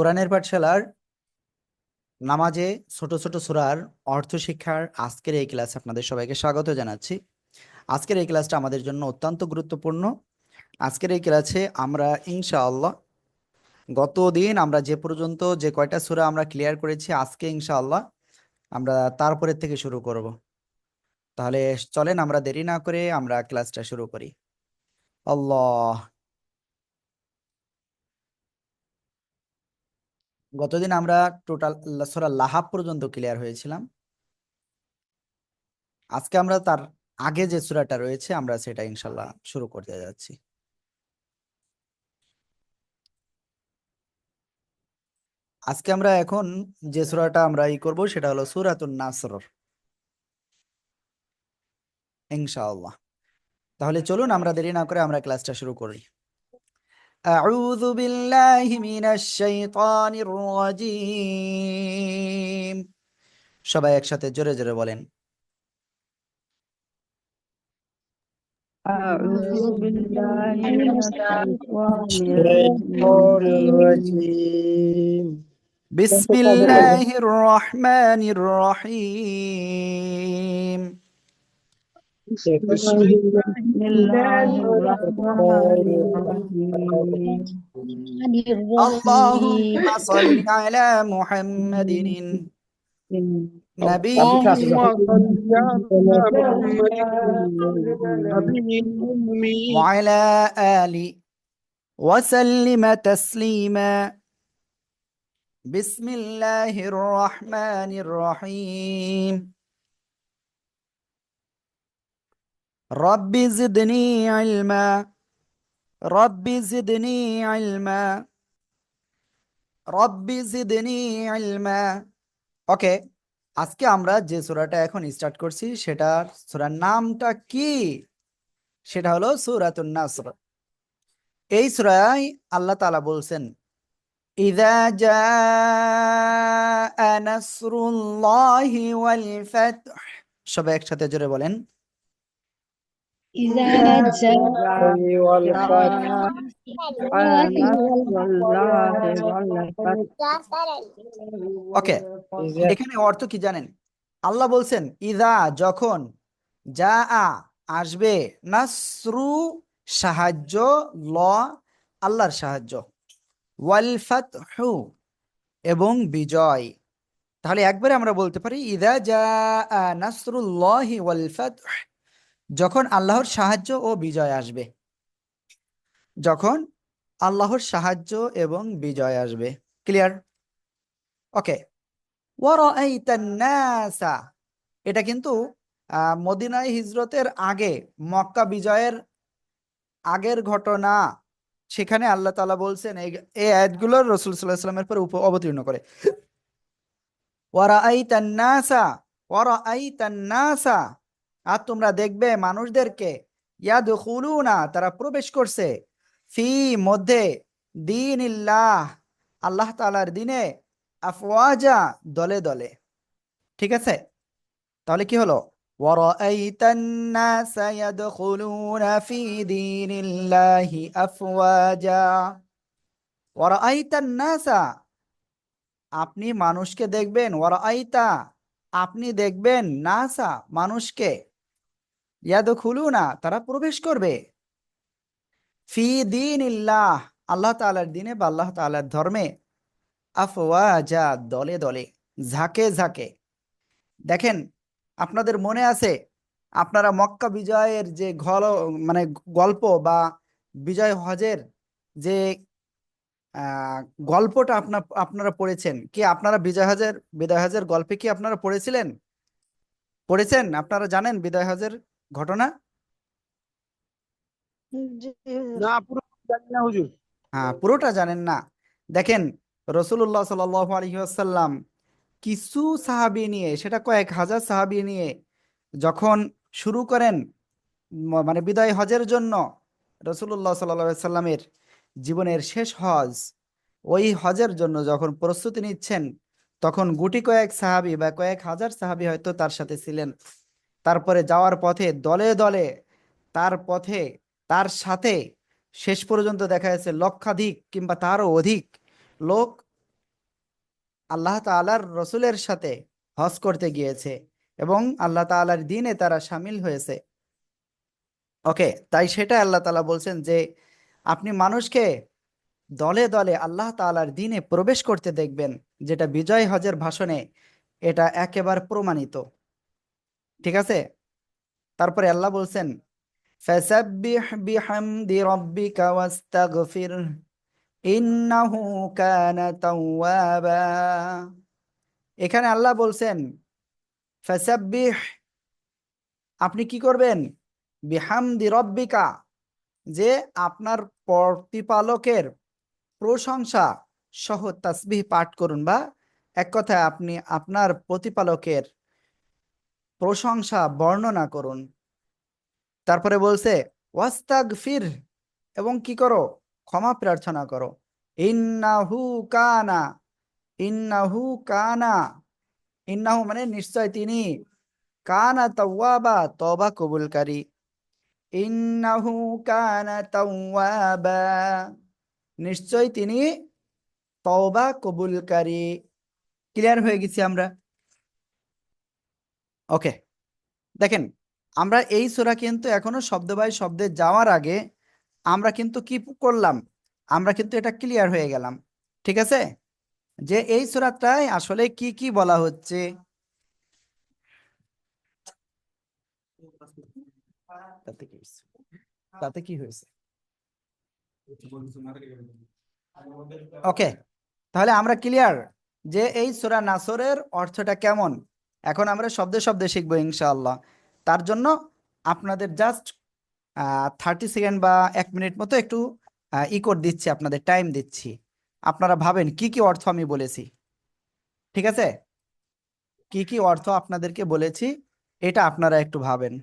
কোরআনের পাঠশালার নামাজে ছোট ছোট সুরার অর্থ শিক্ষার আজকের এই ক্লাসে আপনাদের সবাইকে স্বাগত জানাচ্ছি। আজকের এই ক্লাসটা আমাদের জন্য অত্যন্ত গুরুত্বপূর্ণ। আজকের এই ক্লাসে আমরা ইনশাআল্লাহ গত দিন আমরা যে পর্যন্ত যে কয়টা সূরা আমরা ক্লিয়ার করেছি, আজকে ইনশাআল্লাহ আমরা তারপরের থেকে শুরু করব। তাহলে চলেন আমরা দেরি না করে আমরা ক্লাসটা শুরু করি। আল্লাহ গতদিন আমরা টোটাল সূরা লাহাব পর্যন্ত ক্লিয়ার হয়েছিলাম। আজকে আমরা তার আগে যে সূরাটা রয়েছে, আমরা সেটা ইনশাল্লাহ শুরু করতে যাচ্ছি। আজকে আমরা এখন যে সূরাটা আমরা ই করব, সেটা হলো সূরাতুন নাসর। ইনশাআল্লাহ। তাহলে চলুন, আমরা দেরি না করে আমরা ক্লাসটা শুরু করি। أعوذ بالله من الشيطان الرجيم সবাই একসাথে জোরে জোরে বলেন أعوذ بالله من الشيطان الشيطان الرجيم الرجيم بسم الله الرحمن الرحيم بسم الله الرحمن الرحيم اللهم صل على محمد. نبي وعلى آل وسلم تسليما. بسم الله الرحمن الرحيم. রব্বি জিদনি ইলমা, রব্বি জিদনি ইলমা, রব্বি জিদনি ইলমা। ওকে, আজকে আমরা যে সূরাটা এখন স্টার্ট করছি, সেটার সূরার নামটা কি? সেটা হলো সূরাতুন নাসর। এই সূরায় আল্লাহ তাআলা বলছেন, ইদা জা নাসরুল্লাহি ওয়াল ফাতহ। সবাই একসাথে জোরে বলেন إذا جاء والفتح نصر الله والفتح ওকে এখানে অর্থ কি জানেন আল্লাহ বলছেন ইদা যখন যা আ আসবে নাসরু সাহায্য ল আল্লাহর সাহায্য ওয়াল ফাতহু এবং বিজয় তাহলে একবারে আমরা বলতে পারি ইদা যা আ নাসরুল্লাহি ওয়াল ফাতহ যখন আল্লাহর সাহায্য ও বিজয় আসবে। যখন আল্লাহর সাহায্য এবং বিজয় আসবে। ক্লিয়ার ওকে এটা কিন্তু মদিনায় হিজরতের আগে, মক্কা বিজয়ের আগের ঘটনা, সেখানে আল্লাহ তালা বলছেন, এই আয়াতগুলো রসুল ওয়াসাল্লামের পর অবতীর্ণ করে। ওয়ারাআইতান নাসা ওয়ারাআইতান নাসা আর তোমরা দেখবে মানুষদেরকে ইয়াদখুলুনা তারা প্রবেশ করছে ফি মধ্যে দীনিল্লাহ আল্লাহ তাআলার দিনে আফওয়াজা দলে দলে ঠিক আছে তাহলে কি হলো وَرَأَيْتَ النَّاسَ يَدْخُلُونَ فِي دِينِ اللَّهِ أَفْوَاجًا وَرَأَيْتَ النَّاسَ আপনি মানুষকে দেখবেন ওয়ারাআইতা আপনি দেখবেন নাসা মানুষকে ইয়াদখুলুনা, তারা প্রবেশ করবে। ফি দীনিল্লাহ, আল্লাহ তাআলার দিনে বা আল্লাহ তাআলার ধর্মে। আফওয়াজা, দলে দলে, ঝাঁকে ঝাঁকে। দেখেন, আপনাদের মনে আছে, আপনারা মক্কা বিজয়ের যে ঘল মানে গল্প বা বিজয় হজের যে গল্পটা আপনার আপনারা পড়েছেন, কি আপনারা বিজয় হজের বিজয় হজের গল্পে কি আপনারা পড়েছিলেন? পড়েছেন? আপনারা জানেন বিজয় হজের ঘটনা? না পুরো জানি না হুজুর। হ্যাঁ পুরোটা জানেন না। দেখেন রসুল্লাহ সাল্লাল্লাহু আলাইহি ওয়াসাল্লাম কিছু সাহাবী নিয়ে সেটা কয়েক হাজার সাহাবী নিয়ে যখন শুরু করেন মানে বিদায় হজের জন্য রসুল্লাহ সাল্লাল্লাহু সাল্লামের জীবনের শেষ হজ ওই হজের জন্য যখন প্রস্তুতি নিচ্ছেন তখন গুটি কয়েক সাহাবি বা কয়েক হাজার সাহাবি হয়তো তার সাথে ছিলেন। তারপরে যাওয়ার পথে দলে দলে, তার পথে, তার সাথে, শেষ পর্যন্ত দেখা যাচ্ছে লক্ষাধিক কিংবা তারও অধিক লোক আল্লাহ তাআলার রসুলের সাথে হজ করতে গিয়েছে এবং আল্লাহ তাআলার দিনে তারা সামিল হয়েছে। ওকে, তাই সেটা আল্লাহ তালা বলছেন যে আপনি মানুষকে দলে দলে আল্লাহ তাআলার দিনে প্রবেশ করতে দেখবেন, যেটা বিজয় হজের ভাষণে এটা একেবারে প্রমাণিত। ঠিক আছে? তারপরে আল্লাহ বলছেন এখানে আল্লাহ বলছেন আপনি কি করবেন? বিহামদি রব্বিকা, যে আপনার প্রতিপালকের প্রশংসা সহ তাসবিহ পাঠ করুন বা এক কথায় আপনি আপনার প্রতিপালকের প্রশংসা, বর্ণনা করুন। তারপরে বলছে ওয়াস্তাগ ফির এবং কি করো? ক্ষমা প্রার্থনা করো। ইন্নাহু কানা ইন্নাহু কানা ইন্নাহু মানে নিশ্চয় তিনি। কানা তাওয়াবা তওবা কবুলকারী। ইন্নাহু কানা তাওয়াবা নিশ্চয় তিনি তওবা কবুলকারী। ক্লিয়ার হয়ে গেছি আমরা? ওকে দেখেন, আমরা এই সূরা কিন্তু এখনও শব্দ বাই শব্দে যাওয়ার আগে আমরা কিন্তু কি করলাম? আমরা কিন্তু এটা ক্লিয়ার হয়ে গেলাম। ঠিক আছে? যে এই সূরাটায় আসলে কি কি বলা হচ্ছে? তাতে কি হয়েছে? তাতে কি হয়েছে? ওকে তাহলে আমরা ক্লিয়ার যে এই সূরা নাসরের অর্থটা কেমন? এখন আমরা শব্দে শব্দে শিখব ইনশাআল্লাহ। তার জন্য আপনাদের জাস্ট থার্টি সেকেন্ড বা এক মিনিট মতো একটু ইকোর দিচ্ছি, আপনাদের টাইম দিচ্ছি। আপনারা ভাবেন, কি কি অর্থ আমি বলেছি? ঠিক আছে? কি কি অর্থ আপনাদেরকে বলেছি? এটা আপনারা একটু ভাবেন।